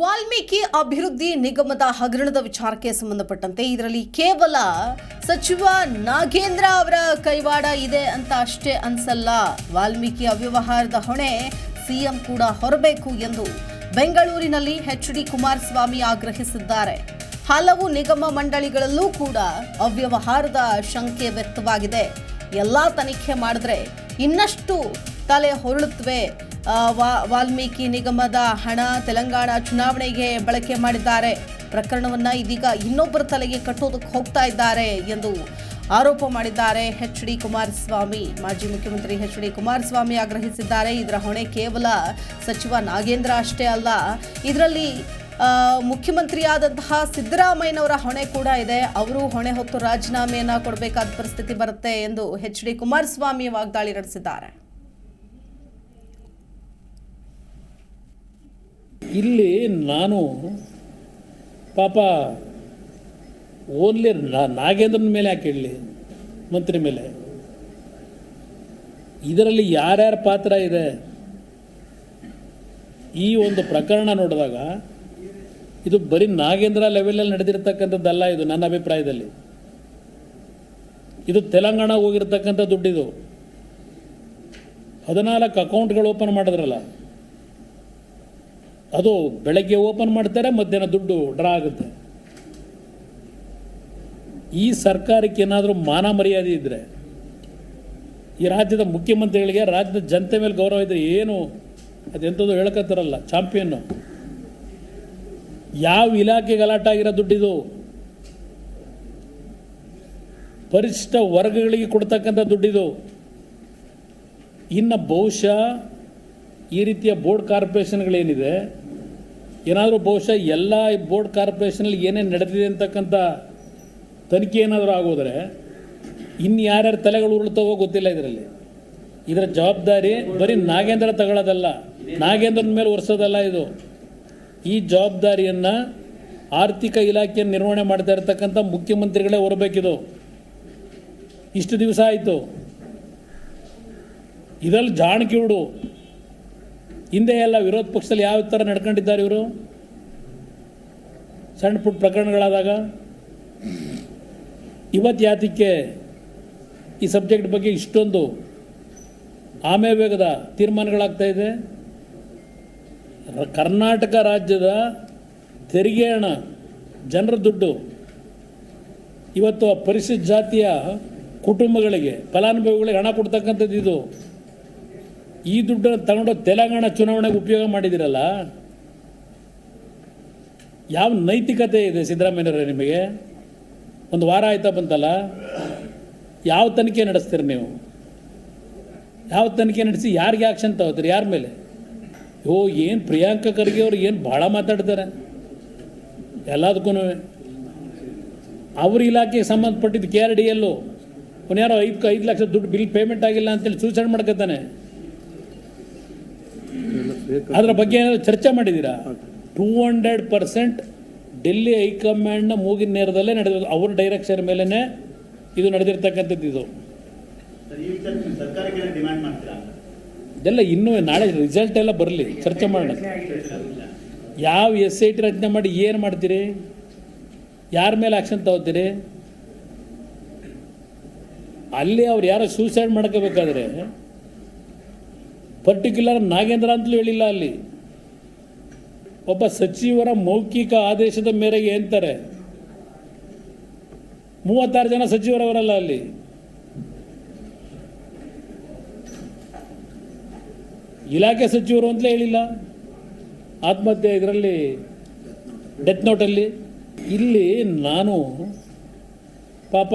ವಾಲ್ಮೀಕಿ ಅಭಿವೃದ್ಧಿ ನಿಗಮದ ಹಗರಣದ ವಿಚಾರಕ್ಕೆ ಸಂಬಂಧಪಟ್ಟಂತೆ ಇದರಲ್ಲಿ ಕೇವಲ ಸಚಿವ ನಾಗೇಂದ್ರ ಅವರ ಕೈವಾಡ ಇದೆ ಅಂತ ಅಷ್ಟೇ ಅನ್ಸಲ್ಲ. ವಾಲ್ಮೀಕಿ ಅವ್ಯವಹಾರದ ಹೊಣೆ ಸಿಎಂ ಕೂಡ ಹೊರಬೇಕು ಎಂದು ಬೆಂಗಳೂರಿನಲ್ಲಿ ಎಚ್ ಡಿ ಕುಮಾರಸ್ವಾಮಿ ಆಗ್ರಹಿಸಿದ್ದಾರೆ. ಹಲವು ನಿಗಮ ಮಂಡಳಿಗಳಲ್ಲೂ ಕೂಡ ಅವ್ಯವಹಾರದ ಶಂಕೆ ವ್ಯಕ್ತವಾಗಿದೆ. ಎಲ್ಲ ತನಿಖೆ ಮಾಡಿದ್ರೆ ಇನ್ನಷ್ಟು ತಲೆ ಹೊರಳುತ್ತವೆ. ವಾಲ್ಮೀಕಿ ನಿಗಮದ ಹಣ ತೆಲಂಗಾಣ ಚುನಾವಣೆಗೆ ಬಳಕೆ ಮಾಡಿದ್ದಾರೆ. ಪ್ರಕರಣವನ್ನು ಇದೀಗ ಇನ್ನೊಬ್ಬರ ತಲೆಗೆ ಕಟ್ಟೋದಕ್ಕೆ ಹೋಗ್ತಾ ಇದ್ದಾರೆ ಎಂದು ಆರೋಪ ಮಾಡಿದ್ದಾರೆ ಎಚ್ ಡಿ ಕುಮಾರಸ್ವಾಮಿ. ಮಾಜಿ ಮುಖ್ಯಮಂತ್ರಿ ಎಚ್ ಡಿ ಕುಮಾರಸ್ವಾಮಿ ಆಗ್ರಹಿಸಿದ್ದಾರೆ. ಇದರ ಹೊಣೆ ಕೇವಲ ಸಚಿವ ನಾಗೇಂದ್ರ ಅಷ್ಟೇ ಅಲ್ಲ. ಇದರಲ್ಲಿ ಮುಖ್ಯಮಂತ್ರಿಯಾದಂತಹ ಸಿದ್ದರಾಮಯ್ಯನವರ ಹೊಣೆ ಕೂಡ ಇದೆ. ಅವರು ಹೊಣೆ ಹೊತ್ತು ರಾಜೀನಾಮೆಯನ್ನು ಕೊಡಬೇಕಾದ ಪರಿಸ್ಥಿತಿ ಬರುತ್ತೆ ಎಂದು ಎಚ್ ಡಿ ಕುಮಾರಸ್ವಾಮಿ ವಾಗ್ದಾಳಿ ನಡೆಸಿದ್ದಾರೆ. ಇಲ್ಲಿ ನಾನು ಪಾಪ ಓನ್ಲಿ ನಾಗೇಂದ್ರನ ಮೇಲೆ ಯಾಕೆ ಹೇಳಲಿ ಮಂತ್ರಿ ಮೇಲೆ. ಇದರಲ್ಲಿ ಯಾರ್ಯಾರ ಪಾತ್ರ ಇದೆ? ಈ ಒಂದು ಪ್ರಕರಣ ನೋಡಿದಾಗ ಇದು ಬರೀ ನಾಗೇಂದ್ರ ಲೆವೆಲಲ್ಲಿ ನಡೆದಿರ್ತಕ್ಕಂಥದ್ದಲ್ಲ ಇದು ನನ್ನ ಅಭಿಪ್ರಾಯದಲ್ಲಿ. ಇದು ತೆಲಂಗಾಣ ಹೋಗಿರ್ತಕ್ಕಂಥ ದುಡ್ಡಿದು. ಹದಿನಾಲ್ಕು ಅಕೌಂಟ್ಗಳು ಓಪನ್ ಮಾಡಿದ್ರಲ್ಲ. ಅದು ಬೆಳಗ್ಗೆ ಓಪನ್ ಮಾಡ್ತಾರೆ, ಮಧ್ಯಾಹ್ನ ದುಡ್ಡು ಡ್ರಾ ಆಗುತ್ತೆ. ಈ ಸರ್ಕಾರಕ್ಕೆ ಏನಾದರೂ ಮಾನ ಮರ್ಯಾದೆ ಇದ್ದರೆ ಈ ರಾಜ್ಯದ ಮುಖ್ಯಮಂತ್ರಿಗಳಿಗೆ, ರಾಜ್ಯದ ಜನತೆ ಮೇಲೆ ಗೌರವ ಇದ್ದರೆ ಏನು ಅದೆಂಥದ್ದು ಹೇಳಕತ್ತಾರಲ್ಲ ಚಾಂಪಿಯನ್ನು ಯಾವ ಇಲಾಖೆ ಗಲಾಟೆ ಆಗಿರೋ ದುಡ್ಡಿದು? ಪರಿಶಿಷ್ಟ ವರ್ಗಗಳಿಗೆ ಕೊಡ್ತಕ್ಕಂಥ ದುಡ್ಡಿದು. ಇನ್ನು ಬಹುಶಃ ಈ ರೀತಿಯ ಬೋರ್ಡ್ ಕಾರ್ಪೊರೇಷನ್ಗಳೇನಿದೆ ಏನಾದರೂ ಬಹುಶಃ ಎಲ್ಲ ಬೋರ್ಡ್ ಕಾರ್ಪೊರೇಷನಲ್ಲಿ ಏನೇನು ನಡೆದಿದೆ ಅಂತಕ್ಕಂಥ ತನಿಖೆ ಏನಾದರೂ ಆಗೋದ್ರೆ ಇನ್ನು ಯಾರ್ಯಾರು ತಲೆಗಳು ಉರುಳ್ತಾವೋ ಗೊತ್ತಿಲ್ಲ ಇದರಲ್ಲಿ. ಇದರ ಜವಾಬ್ದಾರಿ ಬರೀ ನಾಗೇಂದ್ರ ತಗೊಳ್ಳೋದಲ್ಲ ನಾಗೇಂದ್ರನ ಮೇಲೆ ಒರೆಸೋದಲ್ಲ ಇದು. ಈ ಜವಾಬ್ದಾರಿಯನ್ನು ಆರ್ಥಿಕ ಇಲಾಖೆಯನ್ನು ನಿರ್ವಹಣೆ ಮಾಡ್ತಾ ಇರತಕ್ಕಂಥ ಮುಖ್ಯಮಂತ್ರಿಗಳೇ ಹೊರಬೇಕಿದು ಇಷ್ಟು ದಿವಸ ಆಯಿತು. ಇದರಲ್ಲಿ ಜಾಣಕಿವುಡು ಹಿಂದೆ ಎಲ್ಲ ವಿರೋಧ ಪಕ್ಷದಲ್ಲಿ ಯಾವ ಥರ ನಡ್ಕೊಂಡಿದ್ದಾರೆ ಇವರು? ಸಣ್ಣ ಪುಟ್ಟ ಪ್ರಕರಣಗಳಾದಾಗ? ಇವತ್ತು ಯಾತಕ್ಕೆ ಈ ಸಬ್ಜೆಕ್ಟ್ ಬಗ್ಗೆ ಇಷ್ಟೊಂದು ಆಮೆ ವೇಗದ ತೀರ್ಮಾನಗಳಾಗ್ತಾ ಇದೆ? ಕರ್ನಾಟಕ ರಾಜ್ಯದ ತೆರಿಗೆ ಹಣ ಜನರ ದುಡ್ಡು ಇವತ್ತು ಆ ಪರಿಶಿಷ್ಟ ಜಾತಿಯ ಕುಟುಂಬಗಳಿಗೆ, ಫಲಾನುಭವಿಗಳಿಗೆ ಹಣ ಕೊಡ್ತಕ್ಕಂಥದ್ದು ಇದು. ಈ ದುಡ್ಡನ್ನು ತಗೊಂಡು ತೆಲಂಗಾಣ ಚುನಾವಣೆಗೆ ಉಪಯೋಗ ಮಾಡಿದಿರಲ್ಲ? ಯಾವ ನೈತಿಕತೆ ಇದೆ ಸಿದ್ದರಾಮಯ್ಯವ್ರೆ ನಿಮಗೆ? ಒಂದು ವಾರ ಆಯ್ತಾ ಬಂತಲ್ಲ? ಯಾವ ತನಿಖೆ ನಡೆಸ್ತೀರಿ ನೀವು? ಯಾವ ತನಿಖೆ ನಡೆಸಿ ಯಾರಿಗೆ ಆಕ್ಷನ್ ತಗೋತೀರಿ? ಯಾರ ಮೇಲೆ? ಓ ಏನು ಪ್ರಿಯಾಂಕ ಖರ್ಗೆ ಅವ್ರು ಏನು ಭಾಳ ಮಾತಾಡ್ತಾರೆ? ಎಲ್ಲದಕ್ಕೂ ಅವ್ರ ಇಲಾಖೆಗೆ ಸಂಬಂಧಪಟ್ಟಿದ್ದು ಕೆ ಆರ್ ಡಿ ಎಲ್ಲು. ಯಾರೋ ಐದು ಐದು ಲಕ್ಷ ದುಡ್ಡು ಬಿಲ್ ಪೇಮೆಂಟ್ ಆಗಿಲ್ಲ ಅಂತೇಳಿ ಸೂಸೈಡ್ ಮಾಡ್ಕೊತಾನೆ ಅದರ ಬಗ್ಗೆ ಏನಾದರೂ ಚರ್ಚೆ ಮಾಡಿದ್ದೀರಾ? ಟೂ ಹಂಡ್ರೆಡ್ ಪರ್ಸೆಂಟ್ ಡೆಲ್ಲಿ ಹೈಕಮಾಂಡ್ನ ಮೂಗಿನ ನೇರದಲ್ಲೇ ನಡೆದಿರೋದು. ಅವ್ರ ಡೈರೆಕ್ಷನ್ ಮೇಲೇ ಇದು ನಡೆದಿರ್ತಕ್ಕಂಥದ್ದು ಇದು. ಸರ್, ಈ ವಿಚಾರ ಸರ್ಕಾರಕ್ಕೆ ಡಿಮ್ಯಾಂಡ್ ಮಾಡ್ತೀರಾ? ಇದೆಲ್ಲ ಇನ್ನೂ ನಾಳೆ ರಿಸಲ್ಟ್ ಎಲ್ಲ ಬರಲಿ. ಚರ್ಚೆ ಮಾಡೋಣ. ಯಾವ ಎಸ್ ಐ ಟಿ ರಚನೆ ಮಾಡಿ ಏನು ಮಾಡ್ತೀರಿ? ಯಾರ ಮೇಲೆ ಆ್ಯಕ್ಷನ್ ತಗೋತೀರಿ? ಅಲ್ಲಿ ಅವ್ರು ಯಾರೋ ಸೂಸೈಡ್ ಮಾಡ್ಕೋಬೇಕಾದ್ರೆ ಪರ್ಟಿಕ್ಯುಲರ್ ನಾಗೇಂದ್ರ ಅಂತಲೂ ಹೇಳಿಲ್ಲ ಅಲ್ಲಿ. ಒಬ್ಬ ಸಚಿವರ ಮೌಖಿಕ ಆದೇಶದ ಮೇರೆಗೆ ಅಂತಾರೆ ಮೂವತ್ತಾರು ಜನ ಸಚಿವರವರಲ್ಲ ಅಲ್ಲಿ. ಇಲಾಖೆ ಸಚಿವರು ಅಂತಲೇ ಹೇಳಿಲ್ಲ. ಆತ್ಮಹತ್ಯೆ ಇದರಲ್ಲಿ ಡೆತ್ ನೋಟಲ್ಲಿ ಇಲ್ಲಿ ನಾನು ಪಾಪ